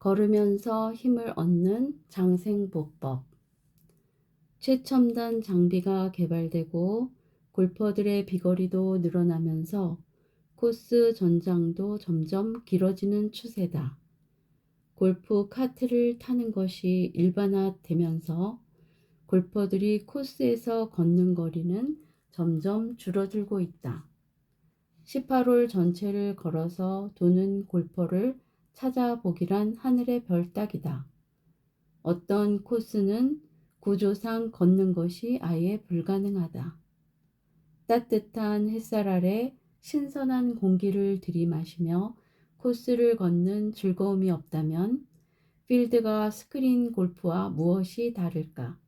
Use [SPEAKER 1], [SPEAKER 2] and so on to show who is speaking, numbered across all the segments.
[SPEAKER 1] 걸으면서 힘을 얻는 장생보법. 최첨단 장비가 개발되고 골퍼들의 비거리도 늘어나면서 코스 전장도 점점 길어지는 추세다. 골프 카트를 타는 것이 일반화되면서 골퍼들이 코스에서 걷는 거리는 점점 줄어들고 있다. 18홀 전체를 걸어서 도는 골퍼를 찾아보기란 하늘의 별 따기다. 어떤 코스는 구조상 걷는 것이 아예 불가능하다. 따뜻한 햇살 아래 신선한 공기를 들이마시며 코스를 걷는 즐거움이 없다면 필드가 스크린 골프와 무엇이 다를까?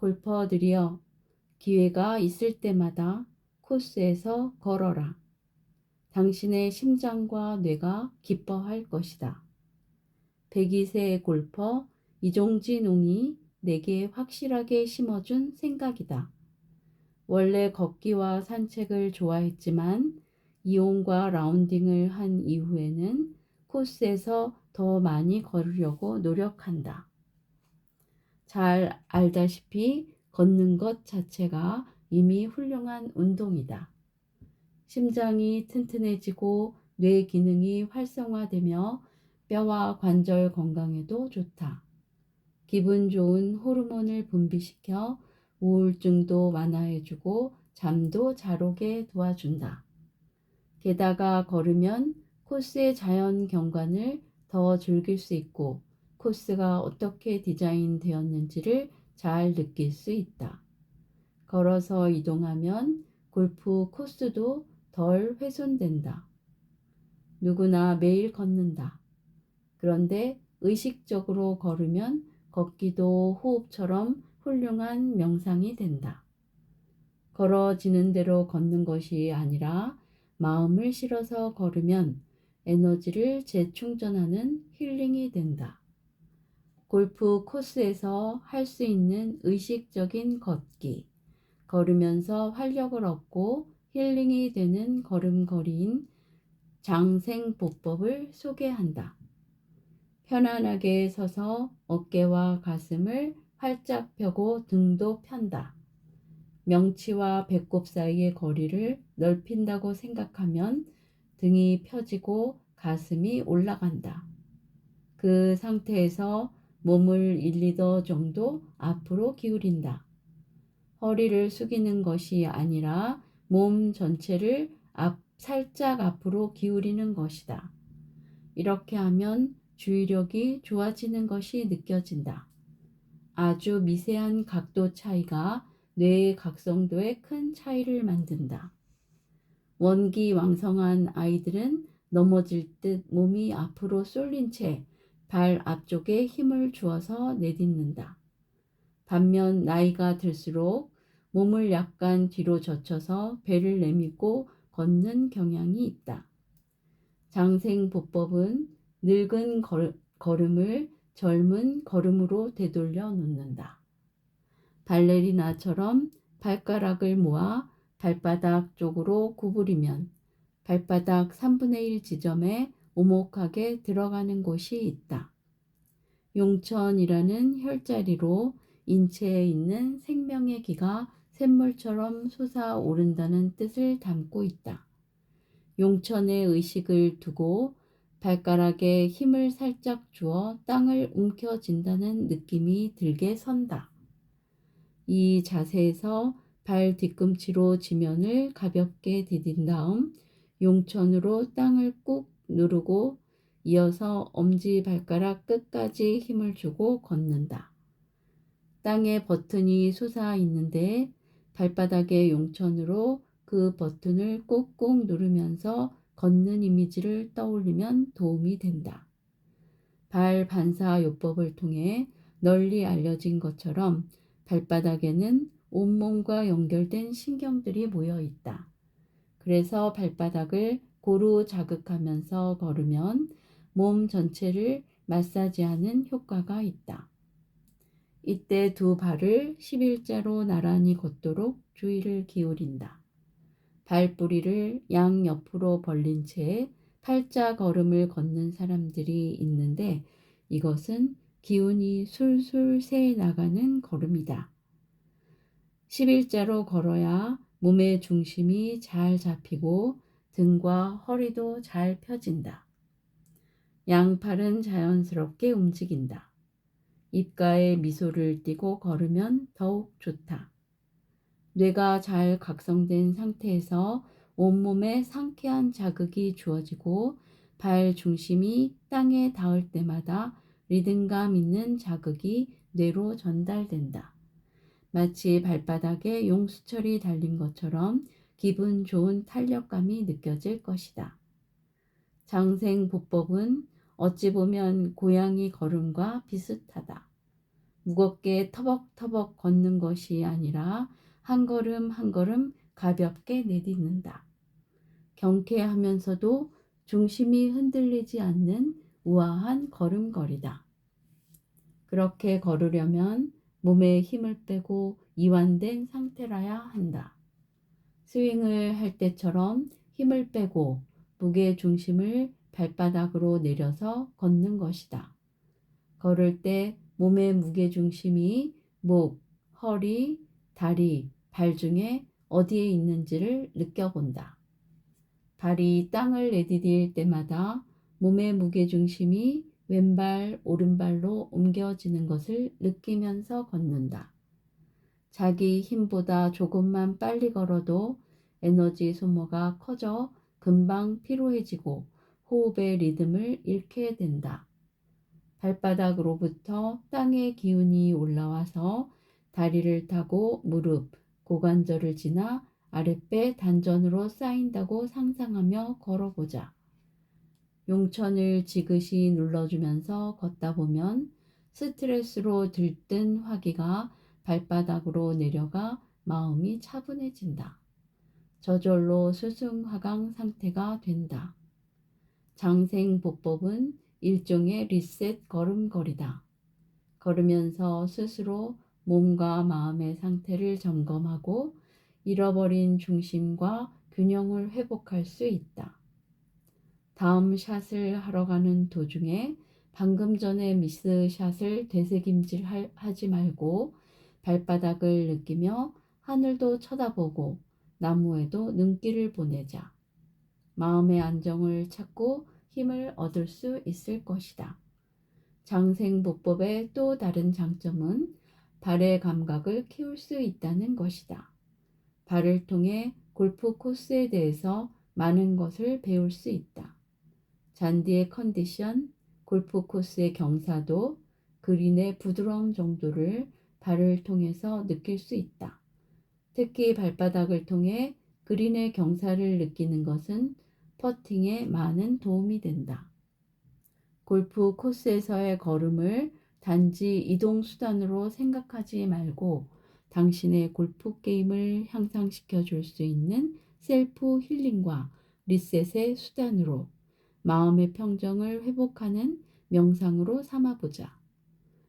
[SPEAKER 1] 골퍼들이여 기회가 있을 때마다 코스에서 걸어라. 당신의 심장과 뇌가 기뻐할 것이다. 102세 골퍼 이종진 옹이 내게 확실하게 심어준 생각이다. 원래 걷기와 산책을 좋아했지만 이용과 라운딩을 한 이후에는 코스에서 더 많이 걸으려고 노력한다. 잘 알다시피 걷는 것 자체가 이미 훌륭한 운동이다. 심장이 튼튼해지고 뇌 기능이 활성화되며 뼈와 관절 건강에도 좋다. 기분 좋은 호르몬을 분비시켜 우울증도 완화해주고 잠도 잘 오게 도와준다. 게다가 걸으면 코스의 자연 경관을 더 즐길 수 있고 코스가 어떻게 디자인 되었는지를 잘 느낄 수 있다. 걸어서 이동하면 골프 코스도 덜 훼손된다. 누구나 매일 걷는다. 그런데 의식적으로 걸으면 걷기도 호흡처럼 훌륭한 명상이 된다. 걸어지는 대로 걷는 것이 아니라 마음을 실어서 걸으면 에너지를 재충전하는 힐링이 된다. 골프 코스에서 할 수 있는 의식적인 걷기, 걸으면서 활력을 얻고 힐링이 되는 걸음걸이인 장생보법을 소개한다. 편안하게 서서 어깨와 가슴을 활짝 펴고 등도 편다. 명치와 배꼽 사이의 거리를 넓힌다고 생각하면 등이 펴지고 가슴이 올라간다. 그 상태에서 몸을 1, 2도 정도 앞으로 기울인다. 허리를 숙이는 것이 아니라 몸 전체를 앞, 살짝 앞으로 기울이는 것이다. 이렇게 하면 주의력이 좋아지는 것이 느껴진다. 아주 미세한 각도 차이가 뇌의 각성도에 큰 차이를 만든다. 원기 왕성한 아이들은 넘어질 듯 몸이 앞으로 쏠린 채 발 앞쪽에 힘을 주어서 내딛는다. 반면 나이가 들수록 몸을 약간 뒤로 젖혀서 배를 내밀고 걷는 경향이 있다. 장생보법은 늙은 걸, 걸음을 젊은 걸음으로 되돌려 놓는다. 발레리나처럼 발가락을 모아 발바닥 쪽으로 구부리면 발바닥 3분의 1 지점에 오목하게 들어가는 곳이 있다. 용천이라는 혈자리로 인체에 있는 생명의 기가 샘물처럼 솟아오른다는 뜻을 담고 있다. 용천의 의식을 두고 발가락에 힘을 살짝 주어 땅을 움켜쥔다는 느낌이 들게 선다. 이 자세에서 발 뒤꿈치로 지면을 가볍게 디딘 다음 용천으로 땅을 꾹 누르고 이어서 엄지 발가락 끝까지 힘을 주고 걷는다. 땅에 버튼이 솟아 있는데 발바닥의 용천으로 그 버튼을 꾹꾹 누르면서 걷는 이미지를 떠올리면 도움이 된다. 발 반사 요법을 통해 널리 알려진 것처럼 발바닥에는 온몸과 연결된 신경들이 모여 있다. 그래서 발바닥을 고루 자극하면서 걸으면 몸 전체를 마사지하는 효과가 있다. 이때 두 발을 11자로 나란히 걷도록 주의를 기울인다. 발뿌리를 양옆으로 벌린 채 팔자 걸음을 걷는 사람들이 있는데 이것은 기운이 술술 새 나가는 걸음이다. 11자로 걸어야 몸의 중심이 잘 잡히고 등과 허리도 잘 펴진다. 양팔은 자연스럽게 움직인다. 입가에 미소를 띠고 걸으면 더욱 좋다. 뇌가 잘 각성된 상태에서 온몸에 상쾌한 자극이 주어지고 발 중심이 땅에 닿을 때마다 리듬감 있는 자극이 뇌로 전달된다. 마치 발바닥에 용수철이 달린 것처럼 기분 좋은 탄력감이 느껴질 것이다. 장생 보법은 어찌 보면 고양이 걸음과 비슷하다. 무겁게 터벅터벅 걷는 것이 아니라 한 걸음 한 걸음 가볍게 내딛는다. 경쾌하면서도 중심이 흔들리지 않는 우아한 걸음걸이다. 그렇게 걸으려면 몸에 힘을 빼고 이완된 상태라야 한다. 스윙을 할 때처럼 힘을 빼고 무게 중심을 발바닥으로 내려서 걷는 것이다. 걸을 때 몸의 무게 중심이 목, 허리, 다리, 발 중에 어디에 있는지를 느껴본다. 발이 땅을 내디딜 때마다 몸의 무게 중심이 왼발, 오른발로 옮겨지는 것을 느끼면서 걷는다. 자기 힘보다 조금만 빨리 걸어도 에너지 소모가 커져 금방 피로해지고 호흡의 리듬을 잃게 된다. 발바닥으로부터 땅의 기운이 올라와서 다리를 타고 무릎, 고관절을 지나 아랫배 단전으로 쌓인다고 상상하며 걸어보자. 용천을 지그시 눌러주면서 걷다 보면 스트레스로 들뜬 화기가 발바닥으로 내려가 마음이 차분해진다. 저절로 수승화강 상태가 된다. 장생보법은 일종의 리셋 걸음걸이다. 걸으면서 스스로 몸과 마음의 상태를 점검하고 잃어버린 중심과 균형을 회복할 수 있다. 다음 샷을 하러 가는 도중에 방금 전에 미스 샷을 되새김질 하지 말고 발바닥을 느끼며 하늘도 쳐다보고 나무에도 눈길을 보내자. 마음의 안정을 찾고 힘을 얻을 수 있을 것이다. 장생보법의 또 다른 장점은 발의 감각을 키울 수 있다는 것이다. 발을 통해 골프 코스에 대해서 많은 것을 배울 수 있다. 잔디의 컨디션, 골프 코스의 경사도, 그린의 부드러움 정도를 발을 통해서 느낄 수 있다. 특히 발바닥을 통해 그린의 경사를 느끼는 것은 퍼팅에 많은 도움이 된다. 골프 코스에서의 걸음을 단지 이동 수단으로 생각하지 말고 당신의 골프 게임을 향상시켜 줄 수 있는 셀프 힐링과 리셋의 수단으로 마음의 평정을 회복하는 명상으로 삼아보자.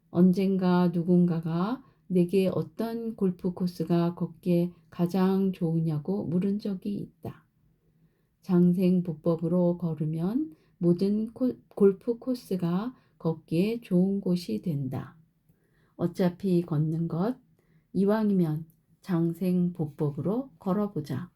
[SPEAKER 1] 언젠가 누군가가 내게 어떤 골프 코스가 걷기에 가장 좋으냐고 물은 적이 있다. 장생 보법으로 걸으면 모든 코, 골프 코스가 걷기에 좋은 곳이 된다. 어차피 걷는 것, 이왕이면 장생 보법으로 걸어보자.